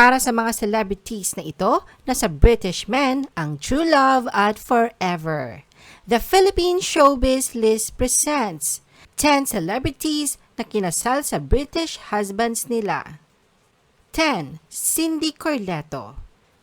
Para sa mga celebrities na ito, nasa British men ang true love at forever. The Philippine Showbiz List presents 10 celebrities na kinasal sa British husbands nila. 10. Cindy Corletto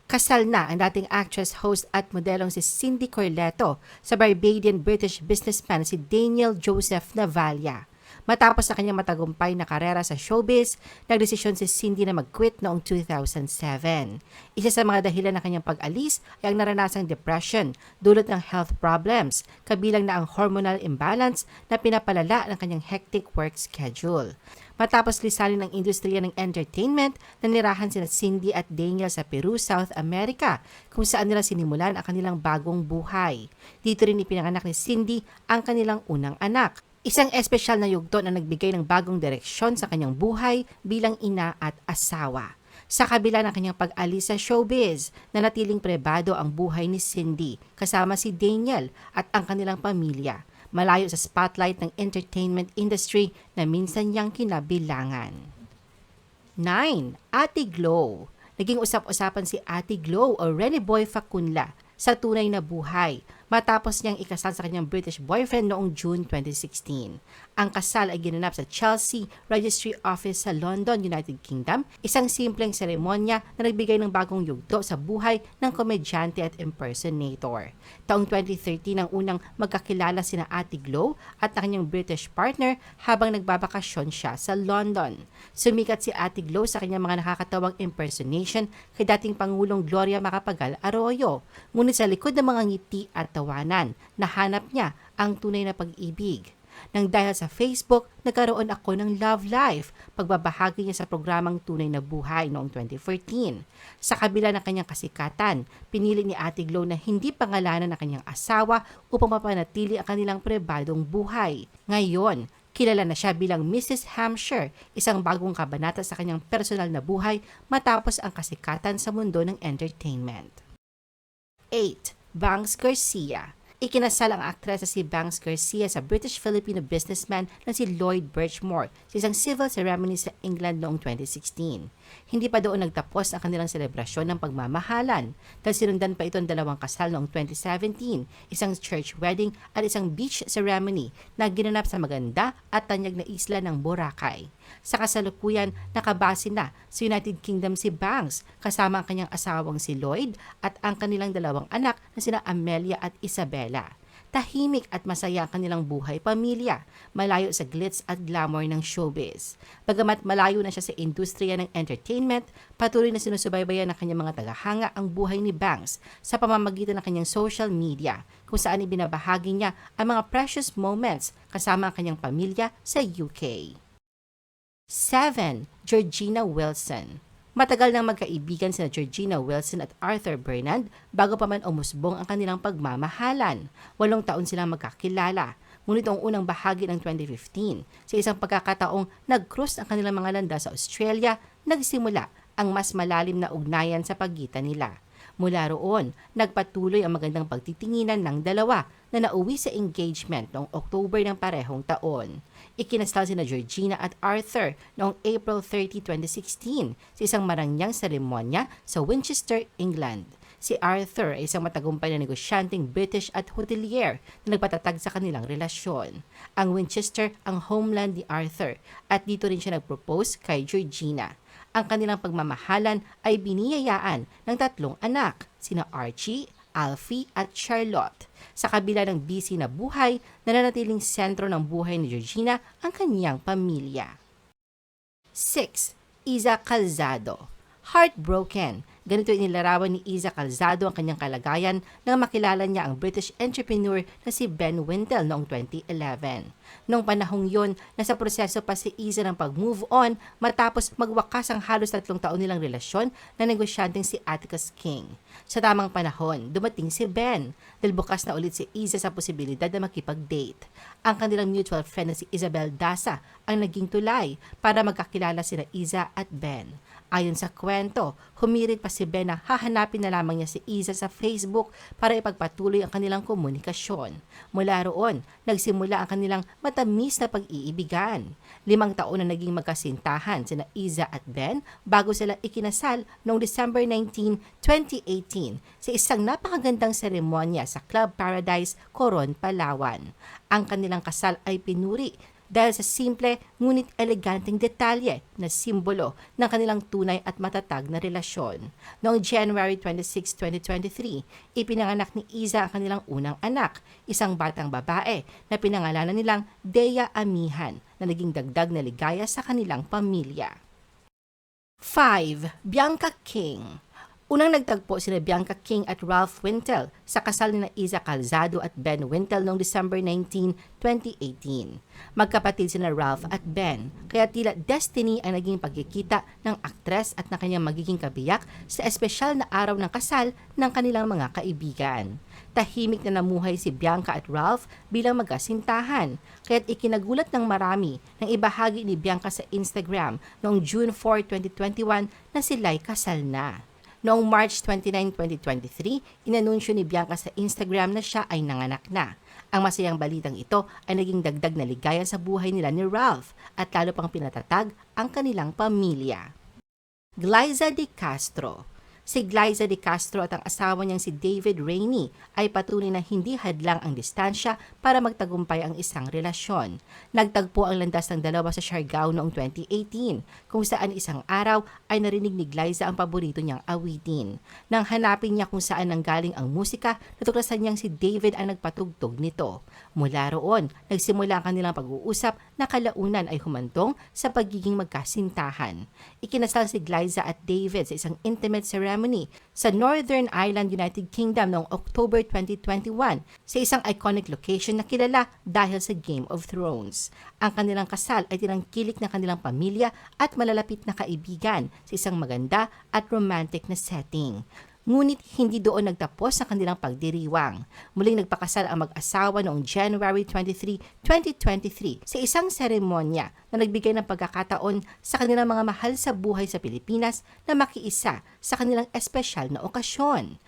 Kasal na ang dating actress, host at modelong si Cindy Corletto sa Barbadian-British businessman si Daniel Joseph Navalia. Matapos sa kanyang matagumpay na karera sa showbiz, nagdesisyon si Cindy na mag-quit noong 2007. Isa sa mga dahilan ng kanyang pag-alis ay ang naranasang depression dulot ng health problems, kabilang na ang hormonal imbalance na pinapalala ng kanyang hectic work schedule. Matapos lisalin ng industriya ng entertainment, nanirahan sina Cindy at Daniel sa Peru, South America, kung saan nila sinimulan ang kanilang bagong buhay. Dito rin ipinanganak ni Cindy ang kanilang unang anak. Isang espesyal na yugto na nagbigay ng bagong direksyon sa kanyang buhay bilang ina at asawa. Sa kabila ng kanyang pag-alis sa showbiz, nanatiling prebado ang buhay ni Cindy kasama si Daniel at ang kanilang pamilya malayo sa spotlight ng entertainment industry na minsan niyang kinabilangan. 9. Ate Glow Naging usap-usapan si Ate Glow o Rene Boy Facunla sa tunay na buhay matapos niyang ikasal sa kanyang British boyfriend noong June 2016. Ang kasal ay ginanap sa Chelsea Registry Office sa London, United Kingdom, isang simpleng seremonya na nagbigay ng bagong yugto sa buhay ng komedyante at impersonator. Taong 2013 ang unang magkakilala sina Ate Glow at ang kanyang British partner habang nagbabakasyon siya sa London. Sumikat si Ate Glow sa kanyang mga nakakatawang impersonation kay dating Pangulong Gloria Macapagal Arroyo. Ngunit sa likod ng mga ngiti at tawanan, nahanap niya ang tunay na pag-ibig. Nang dahil sa Facebook, nagkaroon ako ng love life, pagbabahagi niya sa programang Tunay na Buhay noong 2014. Sa kabila ng kanyang kasikatan, pinili ni Ate Glow na hindi pangalanan ng kanyang asawa upang mapanatili ang kanilang prebadong buhay. Ngayon, kilala na siya bilang Mrs. Hampshire, isang bagong kabanata sa kanyang personal na buhay matapos ang kasikatan sa mundo ng entertainment. 8. Banks Garcia Ikinasal ang aktres na si Banks Garcia sa British-Filipino businessman na si Lloyd Birchmore sa isang civil ceremony sa England noong 2016. Hindi pa doon nagtapos ang kanilang selebrasyon ng pagmamahalan dahil sinundan pa ito ang dalawang kasal noong 2017, isang church wedding at isang beach ceremony na ginanap sa maganda at tanyag na isla ng Boracay. Sa kasalukuyan, nakabase na sa United Kingdom si Banks kasama ang kanyang asawang si Lloyd at ang kanilang dalawang anak na sina Amelia at Isabella. Tahimik at masaya ang kanilang buhay pamilya, malayo sa glitz at glamour ng showbiz. Bagamat malayo na siya sa industriya ng entertainment, patuloy na sinusubaybayan ng kanyang mga tagahanga ang buhay ni Banks sa pamamagitan ng kanyang social media, kung saan ibinabahagi niya ang mga precious moments kasama ang kanyang pamilya sa UK. 7. Georgina Wilson Matagal nang magkaibigan sina Georgina Wilson at Arthur Bernard bago pa man umusbong ang kanilang pagmamahalan. Walong taon silang magkakilala. Ngunit ang unang bahagi ng 2015, sa isang pagkakataong nag-cruise ang kanilang mga landa sa Australia, nagsimula ang mas malalim na ugnayan sa pagitan nila. Mula roon, nagpatuloy ang magandang pagtitinginan ng dalawa na nauwi sa engagement noong October ng parehong taon. Ikinasal sina Georgina at Arthur noong April 30, 2016 sa isang marangyang seremonya sa Winchester, England. Si Arthur ay isang matagumpay na negosyanteng British at hotelier na nagpatatag sa kanilang relasyon. Ang Winchester ang homeland ni Arthur at dito rin siya nagpropose kay Georgina. Ang kanilang pagmamahalan ay biniyayaan ng tatlong anak, sina Archie, Alfie at Charlotte. Sa kabila ng busy na buhay, nananatiling sentro ng buhay ni Georgina ang kanyang pamilya. 6. Iza Calzado Heartbroken Ganito inilarawan ni Iza Calzado ang kanyang kalagayan nang makilala niya ang British entrepreneur na si Ben Wintel noong 2011. Noong panahong yon, nasa proseso pa si Iza ng pag-move on matapos magwakas ang halos tatlong taon nilang relasyon na negosyanteng si Atticus King. Sa tamang panahon, dumating si Ben dahil bukas na ulit si Iza sa posibilidad na makipag-date. Ang kanilang mutual friend na si Isabel Dasa ang naging tulay para magkakilala sina Iza at Ben. Ayon sa kwento, humirit pa si Ben na hahanapin na lamang niya si Iza sa Facebook para ipagpatuloy ang kanilang komunikasyon. Mula roon, nagsimula ang kanilang matamis na pag-iibigan. Limang taon na naging magkasintahan sina Iza at Ben bago sila ikinasal noong December 19, 2018 sa isang napakagandang seremonya sa Club Paradise, Coron, Palawan. Ang kanilang kasal ay pinuri dahil sa simple ngunit eleganteng detalye na simbolo ng kanilang tunay at matatag na relasyon. Noong January 26, 2023, ipinanganak ni Iza ang kanilang unang anak, isang batang babae na pinangalanan nilang Dea Amihan na naging dagdag na ligaya sa kanilang pamilya. 5. Bianca King Unang nagtagpo sina Bianca King at Ralph Wintel sa kasal ni Iza Calzado at Ben Wintel noong December 19, 2018. Magkapatid sina Ralph at Ben, kaya tila destiny ang naging pagkikita ng aktres at na kanyang magiging kabiyak sa espesyal na araw ng kasal ng kanilang mga kaibigan. Tahimik na namuhay si Bianca at Ralph bilang magkasintahan, kaya't ikinagulat ng marami nang ibahagi ni Bianca sa Instagram noong June 4, 2021 na sila'y kasal na. Noong March 29, 2023, inanunsyo ni Bianca sa Instagram na siya ay nanganak na. Ang masayang balitang ito ay naging dagdag na ligaya sa buhay nila ni Ralph at lalo pang pinatatag ang kanilang pamilya. Glyza de Castro Si Glyza de Castro at ang asawa niyang si David Rainey ay patunay na hindi hadlang ang distansya para magtagumpay ang isang relasyon. Nagtagpo ang landas ng dalawa sa Siargao noong 2018 kung saan isang araw ay narinig ni Glyza ang paborito niyang awitin. Nang hanapin niya kung saan nanggaling ang musika, natuklasan niyang si David ang nagpatugtog nito. Mula roon, nagsimula ang kanilang pag-uusap na kalaunan ay humantong sa pagiging magkasintahan. Ikinasal si Glyza at David sa isang intimate ceremony sa Northern Ireland, United Kingdom noong October 2021 sa isang iconic location na kilala dahil sa Game of Thrones. Ang kanilang kasal ay tinangkilik ng kanilang pamilya at malalapit na kaibigan sa isang maganda at romantic na setting. Ngunit hindi doon nagtapos sa kanilang pagdiriwang. Muling nagpakasal ang mag-asawa noong January 23, 2023 sa isang seremonya na nagbigay ng pagkakataon sa kanilang mga mahal sa buhay sa Pilipinas na makiisa sa kanilang espesyal na okasyon.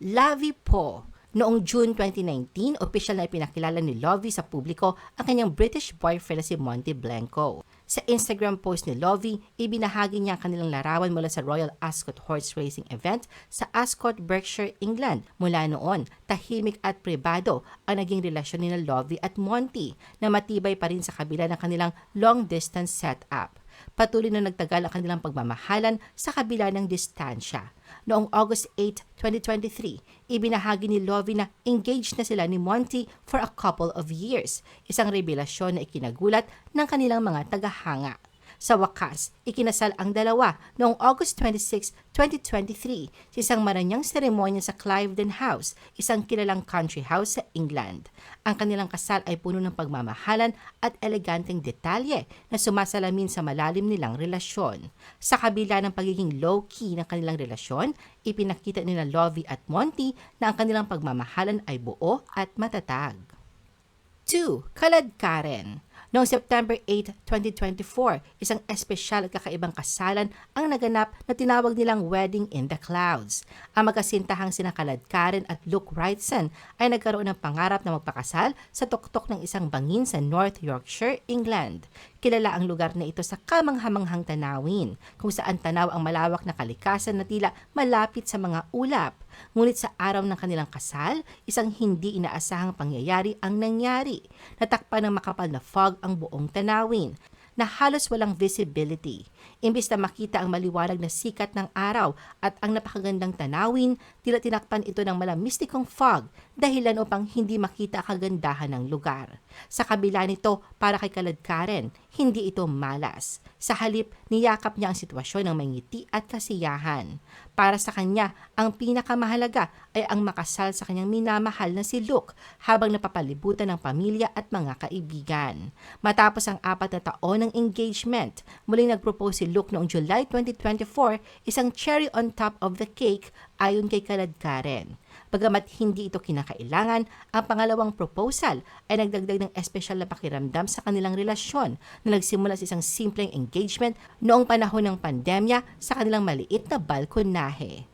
Lavi Po Noong June 2019, opisyal na ipinakilala ni Lovie sa publiko ang kanyang British boyfriend na si Monty Blanco. Sa Instagram post ni Lovie, ibinahagi niya ang kanilang larawan mula sa Royal Ascot Horse Racing event sa Ascot, Berkshire, England. Mula noon, tahimik at pribado ang naging relasyon ni Lovie at Monty na matibay pa rin sa kabila ng kanilang long-distance setup. Patuloy na nagtagal ang kanilang pagmamahalan sa kabila ng distansya. Noong August 8, 2023, ibinahagi ni Lovie na engaged na sila ni Monty for a couple of years, isang revelasyon na ikinagulat ng kanilang mga tagahanga. Sa wakas, ikinasal ang dalawa noong August 26, 2023 sa isang maranyang seremonya sa Cliveden House, isang kilalang country house sa England. Ang kanilang kasal ay puno ng pagmamahalan at eleganteng detalye na sumasalamin sa malalim nilang relasyon. Sa kabila ng pagiging low-key ng kanilang relasyon, ipinakita nila Lovie at Monty na ang kanilang pagmamahalan ay buo at matatag. 2. Kaladkaren Noong September 8, 2024, isang espesyal at kakaibang kasalan ang naganap na tinawag nilang Wedding in the Clouds. Ang magkasintahang sina Kalad Karen at Luke Wrightson ay nagkaroon ng pangarap na magpakasal sa tuktok ng isang bangin sa North Yorkshire, England. Kilala ang lugar na ito sa kamanghamanghang tanawin, kung saan tanaw ang malawak na kalikasan na tila malapit sa mga ulap. Ngunit sa araw ng kanilang kasal, isang hindi inaasahang pangyayari ang nangyari. Natakpan ng makapal na fog ang buong tanawin na halos walang visibility. Imbis na makita ang maliwanag na sikat ng araw at ang napakagandang tanawin, tila tinakpan ito ng malamistikong fog dahilan upang hindi makita kagandahan ng lugar. Sa kabila nito, para kay Kaladkaren, hindi ito malas. Sa halip, niyakap niya ang sitwasyon ng may ngiti at kasiyahan. Para sa kanya, ang pinakamahalaga ay ang makasal sa kanyang minamahal na si Luke habang napapalibutan ng pamilya at mga kaibigan. Matapos ang apat na taon ng engagement, muling nagpropose si Luke noong July 2024, isang cherry on top of the cake ayon kay Kaladkaren. Bagamat hindi ito kinakailangan, ang pangalawang proposal ay nagdagdag ng espesyal na pakiramdam sa kanilang relasyon na nagsimula sa isang simpleng engagement noong panahon ng pandemya sa kanilang maliit na balkonahe.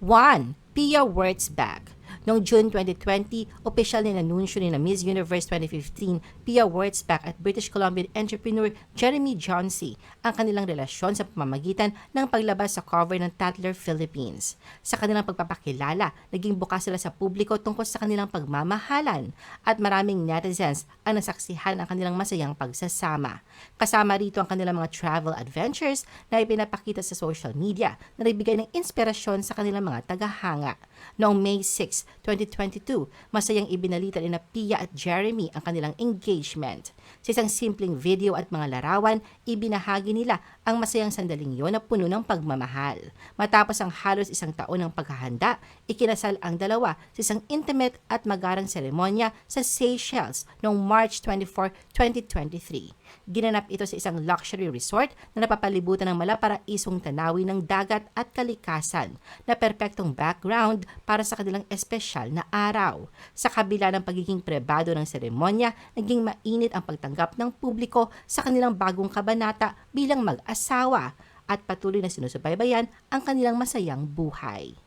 1. Pia Wurtzbach Noong June 2020, opisyal na nanunsyo ni na Miss Universe 2015, Pia Wurtzbach at British Columbian entrepreneur Jeremy Johnsey ang kanilang relasyon sa pamamagitan ng paglabas sa cover ng Tatler Philippines. Sa kanilang pagpapakilala, naging bukas sila sa publiko tungkol sa kanilang pagmamahalan at maraming netizens ang nasaksihan ang kanilang masayang pagsasama. Kasama rito ang kanilang mga travel adventures na ipinapakita sa social media na nagbigay ng inspirasyon sa kanilang mga tagahanga. Noong May 6, 2022, masayang ibinalita ni Pia at Jeremy ang kanilang engagement. Sa isang simpleng video at mga larawan, ibinahagi nila ang masayang sandaling yon na puno ng pagmamahal. Matapos ang halos isang taon ng paghahanda, ikinasal ang dalawa sa isang intimate at magarang seremonya sa Seychelles noong March 24, 2023. Ginanap ito sa isang luxury resort na napapalibutan ng malaparaisong tanawin ng dagat at kalikasan na perpektong background para sa kanilang espesyal na araw. Sa kabila ng pagiging prebado ng seremonya, naging mainit ang pagtanggap ng publiko sa kanilang bagong kabanata bilang mag-asawa at patuloy na sinusubaybayan ang kanilang masayang buhay.